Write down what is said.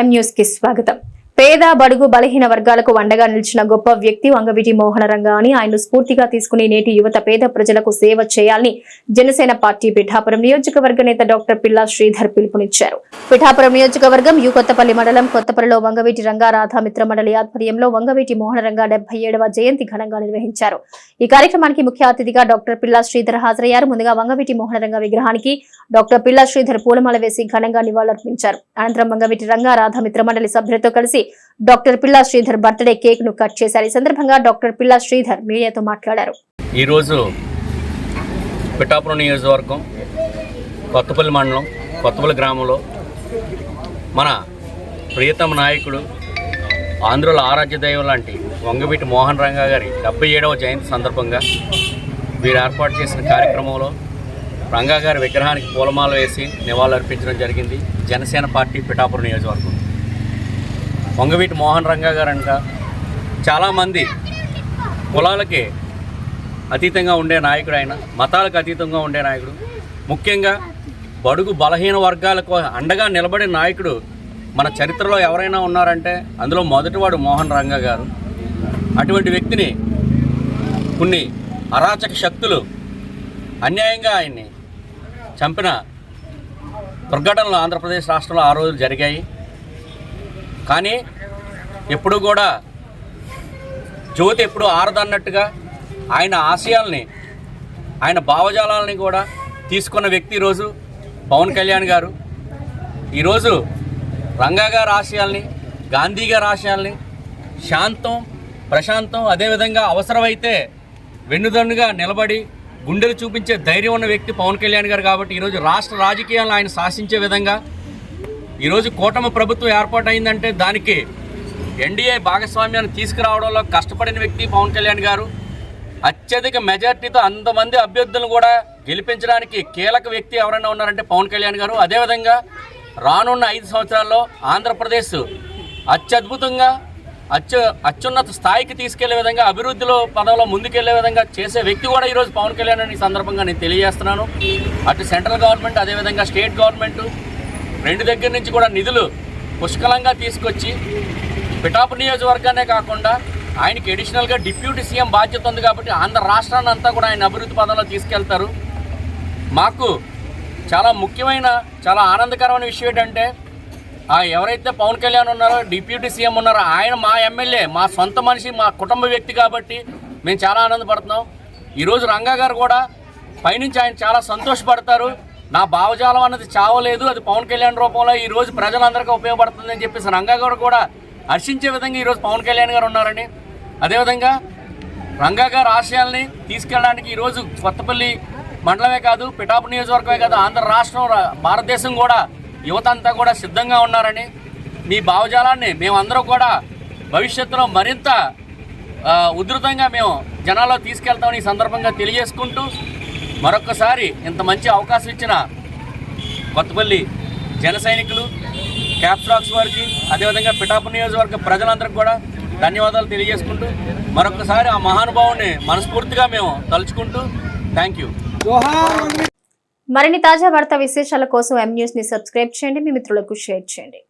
ఎం న్యూస్కి స్వాగతం. పేద బడుగు బలహీన వర్గాలకు అండగా నిలిచిన గొప్ప వ్యక్తి వంగవీటి మోహన అని ఆయన స్ఫూర్తిగా తీసుకుని నేటి యువత పేద ప్రజలకు సేవ చేయాలని జనసేన పార్టీ పిఠాపురం నియోజకవర్గ నేత డాక్టర్ పిల్లా శ్రీధర్ పిలుపునిచ్చారు. పిఠాపురం నియోజకవర్గం యు కొత్తపల్లి మండలం కొత్తపల్లిలో వంగవీటి రంగా రాధా మిత్ర మండలి ఆధ్వర్యంలో వంగవీటి మోహన రంగా డెబ్బై ఏడవ జయంతి ఘనంగా నిర్వహించారు. ఈ కార్యక్రమానికి ముఖ్య అతిథిగా డాక్టర్ పిల్లా శ్రీధర్ హాజరయ్యారు. ముందుగా వంగవీటి మోహన రంగ విగ్రహానికి డాక్టర్ పిల్లా శ్రీధర్ పూలమాల వేసి ఘనంగా నివాళులర్పించారు. అనంతరం వంగవీటి రంగా రాధా మిత్ర మండలి సభ్యులతో కలిసి doctor Pilla Sridhar birthday కేక్ను cut చేశారు. ఈ సందర్భంగా డాక్టర్ పిల్లా శ్రీధర్ మీడియాతో మాట్లాడారు. ఈరోజు పిఠాపురం నియోజకవర్గం కొత్తపల్లి మండలం కొత్తపల్లి గ్రామంలో మన ప్రియతమ నాయకుడు ఆంధ్రుల ఆరాధ్య దైవం లాంటి వంగవీటి మోహన్ రంగా గారి డెబ్బై ఏడవ జయంతి సందర్భంగా వీరు ఏర్పాటు చేసిన కార్యక్రమంలో రంగా గారి విగ్రహానికి పూలమాల వేసి నివాళులర్పించడం జరిగింది. జనసేన పార్టీ పిఠాపురం నియోజకవర్గం. వంగవీటి మోహన్ రంగా గారు అంట చాలామంది కులాలకి అతీతంగా ఉండే నాయకుడు ఆయన మతాలకు అతీతంగా ఉండే నాయకుడు. ముఖ్యంగా బడుగు బలహీన వర్గాలకు అండగా నిలబడే నాయకుడు మన చరిత్రలో ఎవరైనా ఉన్నారంటే అందులో మొదటివాడు మోహన్ రంగా గారు. అటువంటి వ్యక్తిని కొన్ని అరాచక శక్తులు అన్యాయంగా ఆయన్ని చంపిన దుర్ఘటనలు ఆంధ్రప్రదేశ్ రాష్ట్రంలో ఆ రోజులు జరిగాయి. కానీ ఎప్పుడు కూడా జ్యోతి ఎప్పుడు ఆరదన్నట్టుగా ఆయన ఆశయాల్ని ఆయన భావజాలాలని కూడా తీసుకున్న వ్యక్తి ఈరోజు పవన్ కళ్యాణ్ గారు. ఈరోజు రంగా గారి ఆశయాల్ని గాంధీ గారి ఆశయాల్ని శాంతం ప్రశాంతం అదేవిధంగా అవసరమైతే వెన్నుదన్నుగా నిలబడి గుండెలు చూపించే ధైర్యం ఉన్న వ్యక్తి పవన్ కళ్యాణ్ గారు కాబట్టి ఈరోజు రాష్ట్ర రాజకీయాలను ఆయన శాసించే విధంగా ఈరోజు కూటమి ప్రభుత్వం ఏర్పాటైందంటే దానికి ఎన్డీఏ భాగస్వామ్యాన్ని తీసుకురావడంలో కష్టపడిన వ్యక్తి పవన్ కళ్యాణ్ గారు. అత్యధిక మెజార్టీతో అంతమంది అభ్యర్థులను కూడా గెలిపించడానికి కీలక వ్యక్తి ఎవరైనా ఉన్నారంటే పవన్ కళ్యాణ్ గారు. అదేవిధంగా రానున్న ఐదు సంవత్సరాల్లో ఆంధ్రప్రదేశ్ అత్యద్భుతంగా అత్యు అత్యున్నత స్థాయికి తీసుకెళ్ళే విధంగా అభివృద్ధిలో పదంలో ముందుకెళ్ళే విధంగా చేసే వ్యక్తి కూడా ఈరోజు పవన్ కళ్యాణ్ అని ఈ సందర్భంగా నేను తెలియజేస్తున్నాను. అటు సెంట్రల్ గవర్నమెంట్ అదేవిధంగా స్టేట్ గవర్నమెంట్ రెండు దగ్గర నుంచి కూడా నిధులు పుష్కలంగా తీసుకొచ్చి పిఠాపు నియోజకవర్గానే కాకుండా ఆయనకి అడిషనల్గా డిప్యూటీ సీఎం బాధ్యత ఉంది కాబట్టి ఆంధ్ర రాష్ట్రాన్ని అంతా కూడా ఆయన అభివృద్ధి పదంలో తీసుకెళ్తారు. మాకు చాలా ముఖ్యమైన చాలా ఆనందకరమైన విషయం ఏంటంటే ఆ ఎవరైతే పవన్ కళ్యాణ్ ఉన్నారో డిప్యూటీ సీఎం ఉన్నారో ఆయన మా ఎమ్మెల్యే మా సొంత మనిషి మా కుటుంబ వ్యక్తి కాబట్టి మేము చాలా ఆనందపడుతున్నాం. ఈరోజు రంగా గారు కూడా పైనుంచి ఆయన చాలా సంతోషపడతారు. నా భావజాలం అన్నది చావలేదు అది పవన్ కళ్యాణ్ రూపంలో ఈరోజు ప్రజలందరికీ ఉపయోగపడుతుందని చెప్పేసి రంగా గారు కూడా హర్షించే విధంగా ఈరోజు పవన్ కళ్యాణ్ గారు ఉన్నారని అదేవిధంగా రంగా గారి ఆశయాల్ని తీసుకెళ్ళడానికి ఈరోజు కొత్తపల్లి మండలమే కాదు పిఠాపు నియోజకవర్గమే కాదు ఆంధ్ర రాష్ట్రం భారతదేశం కూడా యువత అంతా కూడా సిద్ధంగా ఉన్నారని మీ భావజాలాన్ని మేమందరం కూడా భవిష్యత్తులో మరింత ఉధృతంగా మేము జనాల్లో తీసుకెళ్తామని ఈ సందర్భంగా తెలియజేసుకుంటూ మరొక్కసారి ఇంత మంచి అవకాశం ఇచ్చిన కొత్తపల్లి జన సైనికులు క్యాప్స్రాక్స్ వారికి అదేవిధంగా పిఠాపు నియోజకవర్గ ప్రజలందరికీ కూడా ధన్యవాదాలు తెలియజేసుకుంటూ మరొకసారి ఆ మహానుభావుని మనస్ఫూర్తిగా మేము తలుచుకుంటూ థ్యాంక్ యూ మరిన్ని తాజా వార్తా విశేషాల కోసం ఎం న్యూస్ని సబ్స్క్రైబ్ చేయండి మీ మిత్రులకు షేర్ చేయండి.